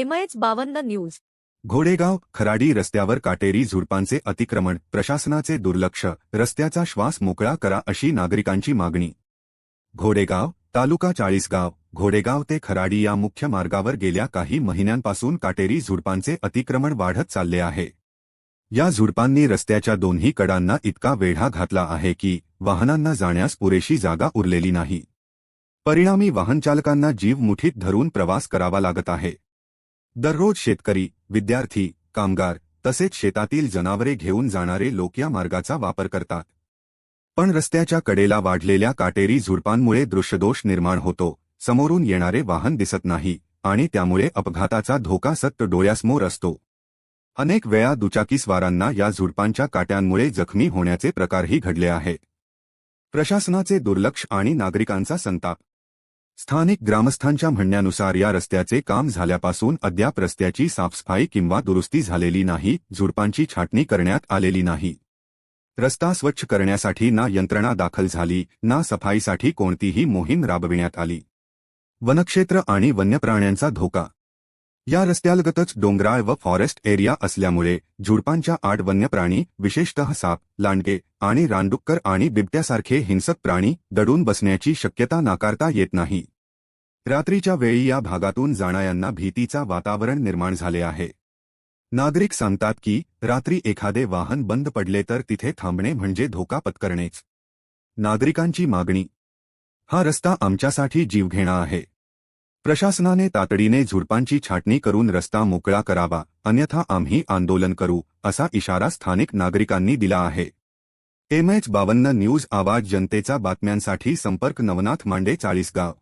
MH बावन्न news. घोडेगाव Kharadi रस्त्यावर काटेरी झुडपांचे अतिक्रमण प्रशासनाचे दुर्लक्ष रस्त्याचा श्वास मोकळा करा अशी नागरिकांची मागणी. घोडेगाव तालुका चाळीसगाव घोडेगाव ते खराडी या मुख्य मार्गावर गेल्या काही महिन्यांपासून काटेरी झुडपांचे अतिक्रमण वाढत चालले आहे. या झुडपांनी रस्त्याच्या दोन्ही कडांना इतका वेढा घातला आहे की वाहनांना जाण्यास पुरेशी जागा उरलेली नाही. परिणामी वाहनचालकांना जीव मुठीत धरून प्रवास करावा लागत आहे. दररोज शेतकरी विद्यार्थी कामगार तसेच शेतातील जनावरे घेऊन जाणारे लोक या मार्गाचा वापर करतात. पण रस्त्याच्या कडेला वाढलेल्या काटेरी झुडपांमुळे दृश्यदोष निर्माण होतो. समोरून येणारे वाहन दिसत नाही आणि त्यामुळे अपघाताचा धोका सत्त डोळ्यासमोर असतो. अनेक वेळा दुचाकीस्वारांना या झुडपांच्या काट्यांमुळे जखमी होण्याचे प्रकारही घडले आहेत प्रशासनाचे दुर्लक्ष आणि नागरिकांचा संताप स्थानिक ग्रामस्थांच्या म्हणण्यानुसार या रस्त्याचे काम झाल्यापासून अद्याप रस्त्याची साफसफाई किंवा दुरुस्ती झालेली नाही झुडपांची छाटणी करण्यात आलेली नाही. रस्ता स्वच्छ करण्यासाठी ना यंत्रणा दाखल झाली ना सफाईसाठी कोणतीही मोहीम राबविण्यात आली. वनक्षेत्र आणि वन्यप्राण्यांचा धोका या रस्त्यालगतच डोंगराळ व फॉरेस्ट एरिया असल्यामुळे झुडपांच्या आड वन्यप्राणी विशेषतः साप लांडगे आणि रानडुक्कर आणि बिबट्यासारखे हिंसक प्राणी दडून बसण्याची शक्यता नाकारता येत नाही. रात्रीच्या वेळी या भागातून जाणाऱ्यांना भीतीचा वातावरण निर्माण झाले आहे. नागरिक सांगतात की रात्री एखादे वाहन बंद पडले तर तिथे थांबणे म्हणजे धोका पत्करणेच नागरिकांची मागणी. हा रस्ता आमच्यासाठी जीवघेणा आहे. प्रशासनाने तातडीने झुडपांची छाटणी करून रस्ता मोकळा करावा अन्यथा आम्ही आंदोलन करू असा इशारा स्थानिक नागरिकांनी दिला आहे. एमएच बावन्न न्यूज आवाज जनतेचा बातम्यांसाठी संपर्क नवनाथ मांडे चाळीसगाव.